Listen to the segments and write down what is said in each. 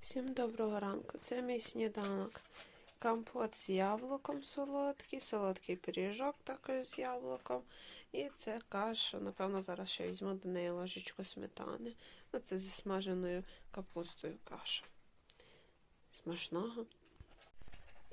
Всім доброго ранку. Це мій сніданок. Компот з яблуком солодкий, солодкий пиріжок також з яблуком. І це каша. Напевно, зараз ще візьму до неї ложечку сметани. Ну, це зі смаженою капустою каша. Смачного.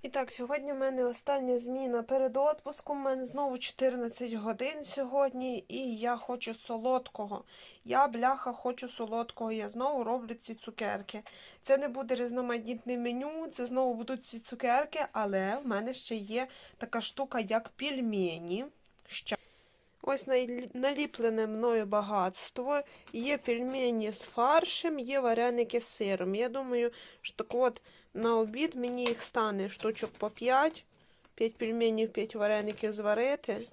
І так, сьогодні в мене остання зміна перед отпуском. У мене знову 14 годин сьогодні, і я хочу солодкого. Я, бляха, хочу солодкого. Я знову роблю ці цукерки. Це не буде різноманітне меню, це знову будуть ці цукерки, але в мене ще є така штука, як пельмені. Ще. Ось наліплене мною багатство. Є пельмені з фаршем, є вареники з сиром. Я думаю, що так от на обід мені їх стане штучок по 5, 5 пельменів, 5 вареників зварити,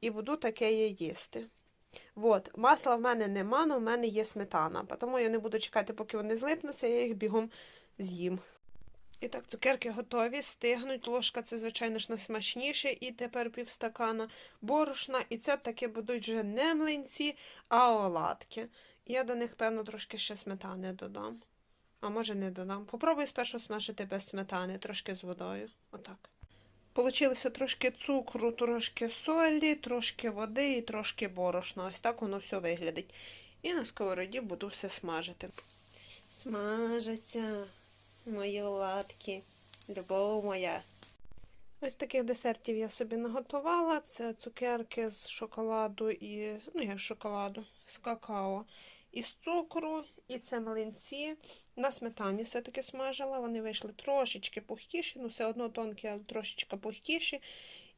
і буду таке я їсти. От, масла в мене нема, але в мене є сметана. Тому я не буду чекати, поки вони злипнуться, я їх бігом з'їм. І так, цукерки готові, стигнуть. Ложка це, звичайно ж, найсмачніше. І тепер півстакана борошна. І це таки будуть вже не млинці, а оладки. Я до них, певно, трошки ще сметани додам. А може не додам. Попробую спершу смажити без сметани, трошки з водою. Отак. Получилося трошки цукру, трошки солі, трошки води і трошки борошна. Ось так воно все виглядить. І на сковороді буду все смажити. Смажаться мої оладки, любов моя. Ось таких десертів я собі наготувала. Це цукерки з шоколаду і, ну, як шоколаду, з какао і з цукру, і це млинці. На сметані все-таки смажила. Вони вийшли трошечки пухкіші, ну все одно тонкі, але трошечки пухкіші.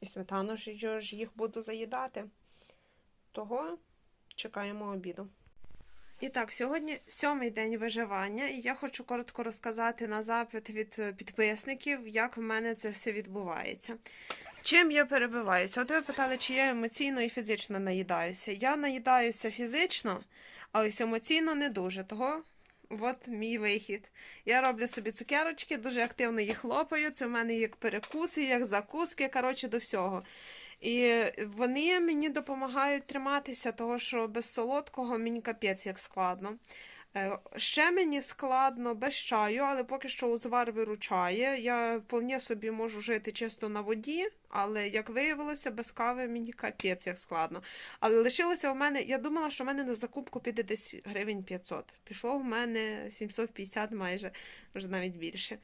І сметану ж їх буду заїдати. Того чекаємо обіду. І так, сьогодні сьомий день виживання, і я хочу коротко розказати на запит від підписників, як в мене це все відбувається. Чим я перебиваюся? От ви питали, чи я емоційно і фізично наїдаюся. Я наїдаюся фізично, а ось емоційно не дуже. Того от мій вихід. Я роблю собі цукерочки, дуже активно їх лопаю. Це в мене як перекуси, як закуски, коротше, до всього. І вони мені допомагають триматися, того що без солодкого мені капець як складно. Е, Ще мені складно без чаю, але поки що узвар виручає. Я вполне собі можу жити чисто на воді, але як виявилося, без кави мені капець як складно. Але лишилося в мене, я думала, що в мене на закупку піде десь гривень 500. Пішло в мене 750 майже, вже навіть більше.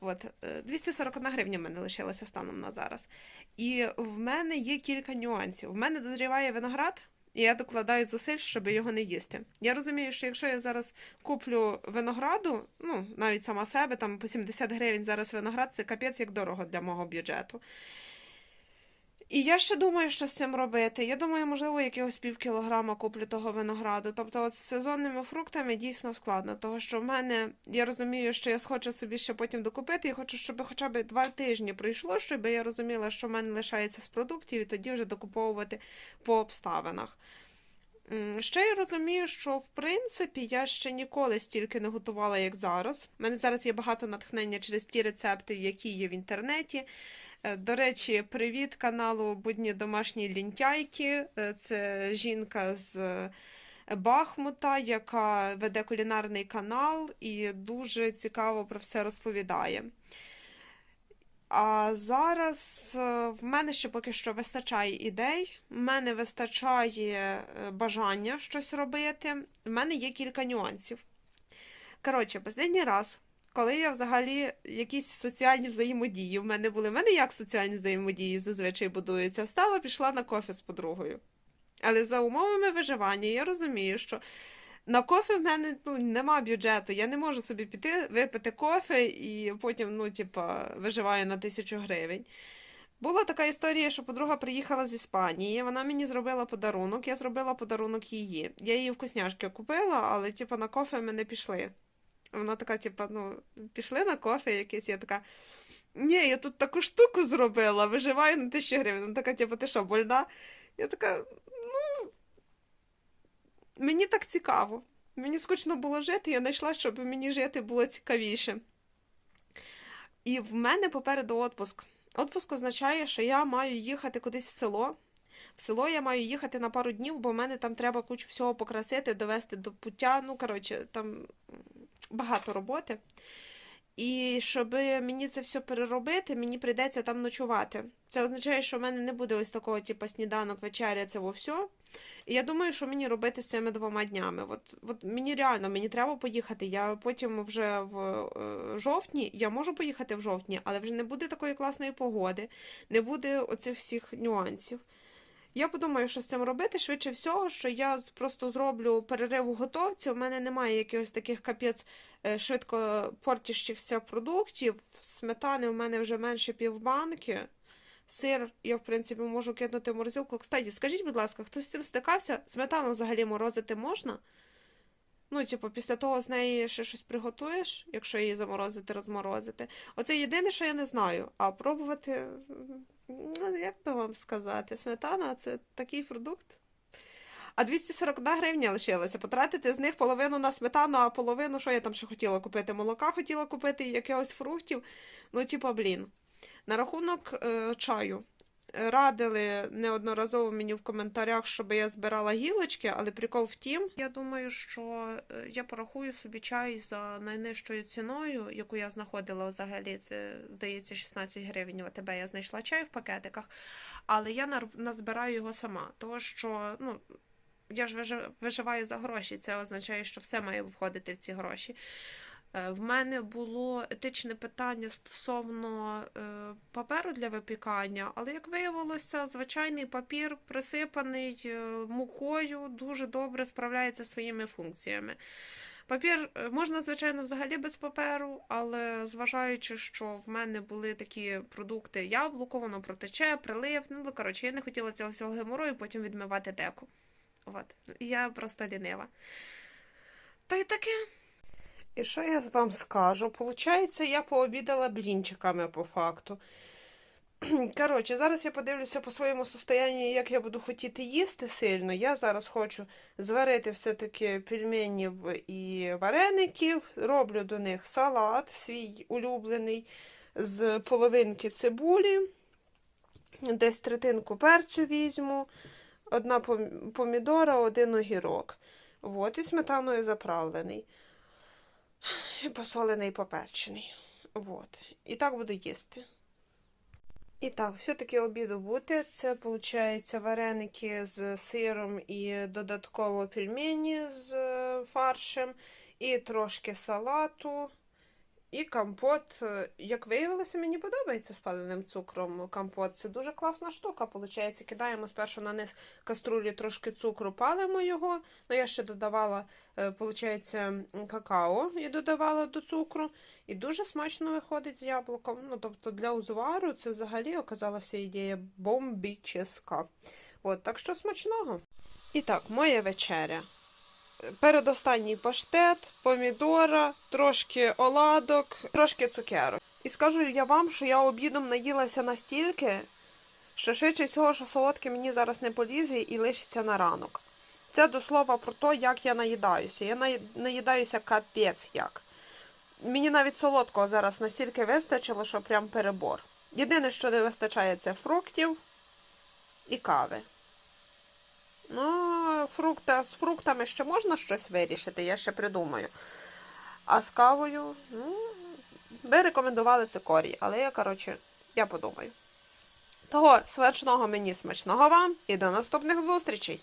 От, е, 241 гривня в мене лишилася станом на зараз. І в мене є кілька нюансів. В мене дозріває виноград, і я докладаю зусиль, щоб його не їсти. Я розумію, що якщо я зараз куплю винограду, ну навіть сама себе, там по 70 гривень зараз виноград, це капець як дорого для мого бюджету. І я ще думаю, що з цим робити. Я думаю, можливо, якогось пів кілограма куплю того винограду. Тобто, от з сезонними фруктами дійсно складно, тому що в мене я розумію, що я схочу собі ще потім докупити. і хочу, щоб хоча б два тижні пройшло, щоб я розуміла, що в мене лишається з продуктів, і тоді вже докуповувати по обставинах. Ще я розумію, що в принципі я ще ніколи стільки не готувала, як зараз. У мене зараз є багато натхнення через ті рецепти, які є в інтернеті. Е, До речі, привіт каналу Будні домашні лінтяйки. Е, Це жінка з Бахмута, яка веде кулінарний канал і дуже цікаво про все розповідає. А зараз е, в мене ще поки що вистачає ідей, в мене вистачає бажання щось робити. В мене є кілька нюансів. Коротше, останній раз, коли я взагалі якісь соціальні взаємодії в мене були, в мене як соціальні взаємодії зазвичай будуються, встала, пішла на кофе з подругою. Але за умовами виживання я розумію, що на кофе в мене ну, нема бюджету. Я не можу собі піти, випити кофе і потім, ну, типа, виживаю на тисячу гривень. Була така історія, що подруга приїхала з Іспанії, вона мені зробила подарунок, я зробила подарунок її. Я її вкусняшки купила, але типу, на кофе ми не пішли. Вона така, типу, ну, пішли на кофе якесь, я така. Ні, я тут таку штуку зробила, виживаю на тисячу гривень. Вона така, типу, ти що, больна? Я така, ну, мені так цікаво. Мені скучно було жити, я знайшла, щоб мені жити було цікавіше. І в мене попереду отпуск. Отпуск означає, що я маю їхати кудись в село, В село я маю їхати на пару днів, бо в мене там треба кучу всього покрасити, довести до пуття. Ну, коротше, там багато роботи. І щоб мені це все переробити, мені прийдеться там ночувати. Це означає, що в мене не буде ось такого, типу, сніданок, вечеря, це во все. І я думаю, що мені робити з цими двома днями. От, от мені реально мені треба поїхати. Я потім вже в е, жовтні, я можу поїхати в жовтні, але вже не буде такої класної погоди, не буде оцих всіх нюансів. Я подумаю, що з цим робити. Швидше всього, що я просто зроблю перерив у готовці. У мене немає якихось таких капець е, швидко портящихся продуктів. Сметани у мене вже менше півбанки. Сир я, в принципі, можу кинути в морозилку. Кстати, скажіть, будь ласка, хтось з цим стикався? Сметану взагалі морозити можна? Ну, типу, після того з неї ще щось приготуєш, якщо її заморозити, розморозити. Оце єдине, що я не знаю. А пробувати, ну, як би вам сказати, сметана це такий продукт. А 241 гривня лишилася. Потратити з них половину на сметану, а половину, що я там ще хотіла купити? Молока хотіла купити, якихось фруктів. Ну, типа, блін. На рахунок е, чаю. Радили неодноразово мені в коментарях, щоб я збирала гілочки, але прикол в тім, я думаю, що е, я порахую собі чай за найнижчою ціною, яку я знаходила взагалі. Це здається 16 гривень. В АТБ я знайшла чай в пакетиках, але я назбираю його сама, тому що ну. Я ж виживаю за гроші, це означає, що все має входити в ці гроші. Е, В мене було етичне питання стосовно е, паперу для випікання, але як виявилося, звичайний папір, присипаний е, мукою, дуже добре справляється своїми функціями. Папір можна, звичайно, взагалі без паперу, але зважаючи, що в мене були такі продукти яблуко, воно протече, прилив. Ну, коротше, я не хотіла цього всього геморою потім відмивати деку. От. Я просто лінива. Та й таке. І що я вам скажу? Получається, я пообідала блінчиками по факту. Коротше, зараз я подивлюся по своєму состоянні, як я буду хотіти їсти сильно. Я зараз хочу зварити все-таки пельменів і вареників. Роблю до них салат, свій улюблений, з половинки цибулі, десь третинку перцю візьму, одна помідора, один огірок. От, і сметаною заправлений. І посолений, поперчений. Вот. І так буду їсти. І так, все-таки обіду буде. Це, виходить, вареники з сиром і додатково пельмені з е, фаршем, і трошки салату, і компот. Е, Як виявилося, мені подобається з паленим цукром компот. Це дуже класна штука. Получається, кидаємо спершу на низ каструлі трошки цукру, палимо його. Ну, я ще додавала, е, получається, какао і додавала до цукру. І дуже смачно виходить з яблуком. Ну, тобто для узвару це взагалі оказалася ідея бомбіческа. От, так що смачного. І так, моя вечеря. Передостанній паштет, помідора, трошки оладок, трошки цукерок. І скажу я вам, що я обідом наїлася настільки, що швидше всього, що солодке мені зараз не полізе і лишиться на ранок. Це до слова про те, як я наїдаюся. Я наїдаюся капець як. Мені навіть солодкого зараз настільки вистачило, що прям перебор. Єдине, що не вистачає, це фруктів і кави. Ну, фрукта, з фруктами ще можна щось вирішити, я ще придумаю. А з кавою, ну, ви рекомендували цикорій, але я, коротше, я подумаю. Того смачного мені, смачного вам і до наступних зустрічей!